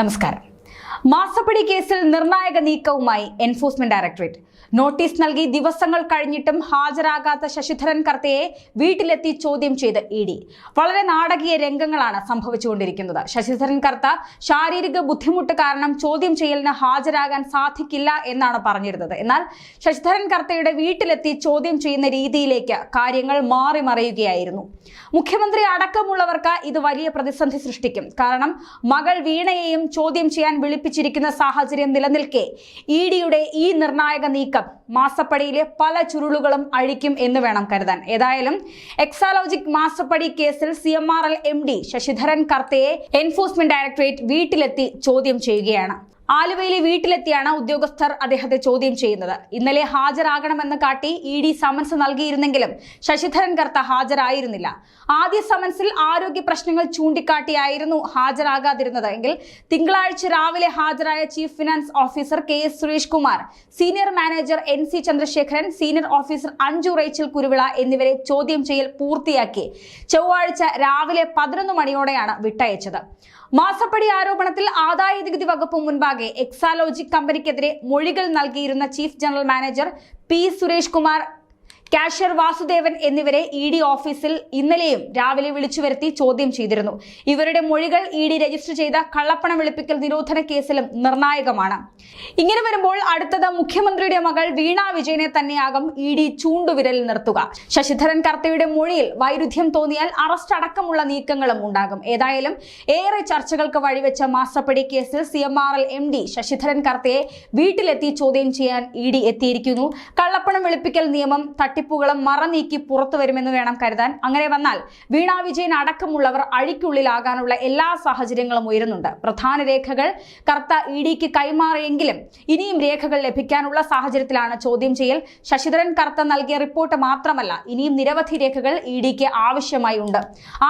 നമസ്കാരം. മാസപ്പടി കേസിൽ നിർണായക നീക്കവുമായി എൻഫോഴ്സ്മെന്റ് ഡയറക്ടറേറ്റ് നോട്ടീസ് നൽകി ദിവസങ്ങൾ കഴിഞ്ഞിട്ടും ഹാജരാകാത്ത ശശിധരൻ കർത്തയെ വീട്ടിലെത്തി ചോദ്യം ചെയ്ത് ഇ ഡി. വളരെ നാടകീയ രംഗങ്ങളാണ് സംഭവിച്ചുകൊണ്ടിരിക്കുന്നത്. ശശിധരൻ കർത്ത ശാരീരിക ബുദ്ധിമുട്ട് കാരണം ചോദ്യം ചെയ്യലിന് ഹാജരാകാൻ സാധിക്കില്ല എന്നാണ് പറഞ്ഞിരുന്നത്. എന്നാൽ ശശിധരൻ കർത്തയുടെ വീട്ടിലെത്തി ചോദ്യം ചെയ്യുന്ന രീതിയിലേക്ക് കാര്യങ്ങൾ മാറി മറിയുകയായിരുന്നു. മുഖ്യമന്ത്രി അടക്കമുള്ളവർക്ക് ഇത് വലിയ പ്രതിസന്ധി സൃഷ്ടിക്കും. കാരണം മകൾ വീണയെയും ചോദ്യം ചെയ്യാൻ വിളിപ്പിച്ചിരിക്കുന്ന സാഹചര്യം നിലനിൽക്കെ ഇ ഡിയുടെ ഈ നിർണായക നീക്കം മാസപ്പടിയിലെ പല ചുരുളുകളും അഴിക്കും എന്ന് വേണം കരുതാൻ. ഏതായാലും എക്സാലോജിക് മാസപ്പടി കേസിൽ C M R L M D Sasidharan കർത്തയെ enforcement directorate വീട്ടിലെത്തി ചോദ്യം ചെയ്യുകയാണ്. ആലുവയിലെ വീട്ടിലെത്തിയാണ് ഉദ്യോഗസ്ഥർ അദ്ദേഹത്തെ ചോദ്യം ചെയ്യുന്നത്. ഇന്നലെ ഹാജരാകണമെന്ന് കാട്ടി ഇ ഡി സമൻസ് നൽകിയിരുന്നെങ്കിലും ശശിധരൻ കർത്ത ഹാജരായിരുന്നില്ല. ആദ്യ സമൻസിൽ ആരോഗ്യ പ്രശ്നങ്ങൾ ചൂണ്ടിക്കാട്ടിയായിരുന്നു ഹാജരാകാതിരുന്നത്. എങ്കിൽ തിങ്കളാഴ്ച രാവിലെ ഹാജരായ chief finance officer K S Suresh Kumar senior manager N C Chandrasekharan senior officer Anju Rachel Kuruvila എന്നിവരെ ചോദ്യം ചെയ്യൽ പൂർത്തിയാക്കി. ചൊവ്വാഴ്ച രാവിലെ പതിനൊന്ന് മണിയോടെയാണ് വിട്ടയച്ചത്. മാസപ്പടി ആരോപണത്തിൽ ആദായ നികുതി വകുപ്പ് മുൻപാകെ എക്സാലോജിക് കമ്പനിക്കെതിരെ മൊഴികൾ നൽകിയിരുന്ന chief general manager P Suresh Kumar cashier Vasudevan എന്നിവരെ ഇ ഡി ഓഫീസിൽ ഇന്നലെയും രാവിലെ വിളിച്ചു വരുത്തി ചോദ്യം ചെയ്തിരുന്നു. ഇവരുടെ മൊഴികൾ ഇ ഡി രജിസ്റ്റർ ചെയ്ത കള്ളപ്പണം വെളുപ്പിക്കൽ നിരോധന കേസിലും നിർണായകമാണ്. ഇങ്ങനെ വരുമ്പോൾ അടുത്തത് മുഖ്യമന്ത്രിയുടെ മകൾ വീണ വിജയനെ തന്നെയാകും ഇ ഡി ചൂണ്ടുവിരൽ നിർത്തുക. ശശിധരൻ കർത്തയുടെ മൊഴിയിൽ വൈരുദ്ധ്യം തോന്നിയാൽ അറസ്റ്റ് അടക്കമുള്ള നീക്കങ്ങളും ഉണ്ടാകും. ഏതായാലും ഏറെ ചർച്ചകൾക്ക് വഴിവെച്ച മാസപ്പടി കേസിൽ C M R L M D Sasidharan കർത്തയെ വീട്ടിലെത്തി ചോദ്യം ചെയ്യാൻ ഇ ഡി എത്തിയിരിക്കുന്നു. കള്ളപ്പണം വെളുപ്പിക്കൽ നിയമം തട്ടിപ്പുകളും മറനീക്കി പുറത്തു വരുമെന്ന് വേണം കരുതാൻ. അങ്ങനെ വന്നാൽ വീണ വിജയൻ അടക്കമുള്ളവർ അഴിക്കുള്ളിലാകാനുള്ള എല്ലാ സാഹചര്യങ്ങളും ഉയരുന്നുണ്ട്. പ്രധാന രേഖകൾ കർത്ത ഇ ഡിക്ക് കൈമാറിയെങ്കിലും ഇനിയും രേഖകൾ ലഭിക്കാനുള്ള സാഹചര്യത്തിലാണ് ചോദ്യം ചെയ്യൽ. ശശിധരൻ കർത്ത നൽകിയ റിപ്പോർട്ട് മാത്രമല്ല ഇനിയും നിരവധി രേഖകൾ ഇ ഡിക്ക് ആവശ്യമായി ഉണ്ട്.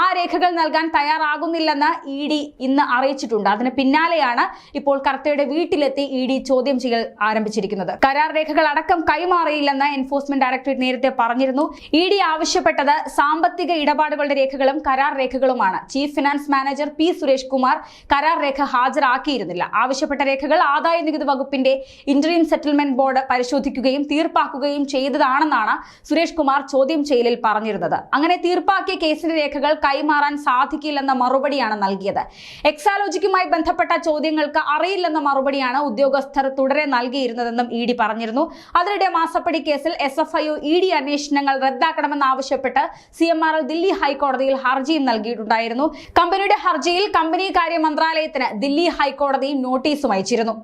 ആ രേഖകൾ നൽകാൻ തയ്യാറാകുന്നില്ലെന്ന് ഇ ഡി ഇന്ന് അറിയിച്ചിട്ടുണ്ട്. അതിന് പിന്നാലെയാണ് ഇപ്പോൾ കർത്തയുടെ വീട്ടിലെത്തി ഇ ഡി ചോദ്യം ചെയ്യൽ ആരംഭിച്ചിരിക്കുന്നത്. കരാർ രേഖകൾ അടക്കം കൈമാറിയില്ലെന്ന് എൻഫോഴ്സ്മെന്റ് ഡയറക്ടറേറ്റ് നേരത്തെ പറഞ്ഞിരുന്നു. ഇ ഡി ആവശ്യപ്പെട്ടത് സാമ്പത്തിക ഇടപാടുകളുടെ രേഖകളും കരാർ രേഖകളുമാണ്. Chief finance manager P Suresh Kumar കരാർ രേഖ ഹാജരാക്കിയിരുന്നില്ല. ആവശ്യപ്പെട്ട രേഖകൾ ആദായ നികുതി വകുപ്പിന്റെ ഇന്റർവ്യൂ സെറ്റിൽമെന്റ് ബോർഡ് പരിശോധിക്കുകയും തീർപ്പാക്കുകയും ചെയ്തതാണെന്നാണ് സുരേഷ് കുമാർ ചോദ്യം ചെയ്യലിൽ പറഞ്ഞിരുന്നത്. അങ്ങനെ തീർപ്പാക്കിയ കേസിന്റെ രേഖകൾ കൈമാറാൻ സാധിക്കില്ലെന്ന മറുപടിയാണ് നൽകിയത്. എക്സാലോജിക്കുമായി ബന്ധപ്പെട്ട ചോദ്യങ്ങൾക്ക് അറിയില്ലെന്ന മറുപടിയാണ് ഉദ്യോഗസ്ഥർ തുടരെ നൽകിയിരുന്നതെന്നും ഇ ഡി പറഞ്ഞിരുന്നു. അതിനിടെ മാസപ്പടി കേസിൽ S F I E D അന്വേഷണങ്ങൾ റദ്ദാക്കണമെന്നാവശ്യപ്പെട്ട് സി എം ആർ ദില്ലി ഹൈക്കോടതിയിൽ ഹർജിയും നൽകിയിട്ടുണ്ടായിരുന്നു. കമ്പനിയുടെ ഹർജിയിൽ കമ്പനി കാര്യ മന്ത്രാലയത്തിന് ദില്ലി ഹൈക്കോടതി നോട്ടീസും അയച്ചിരുന്നു.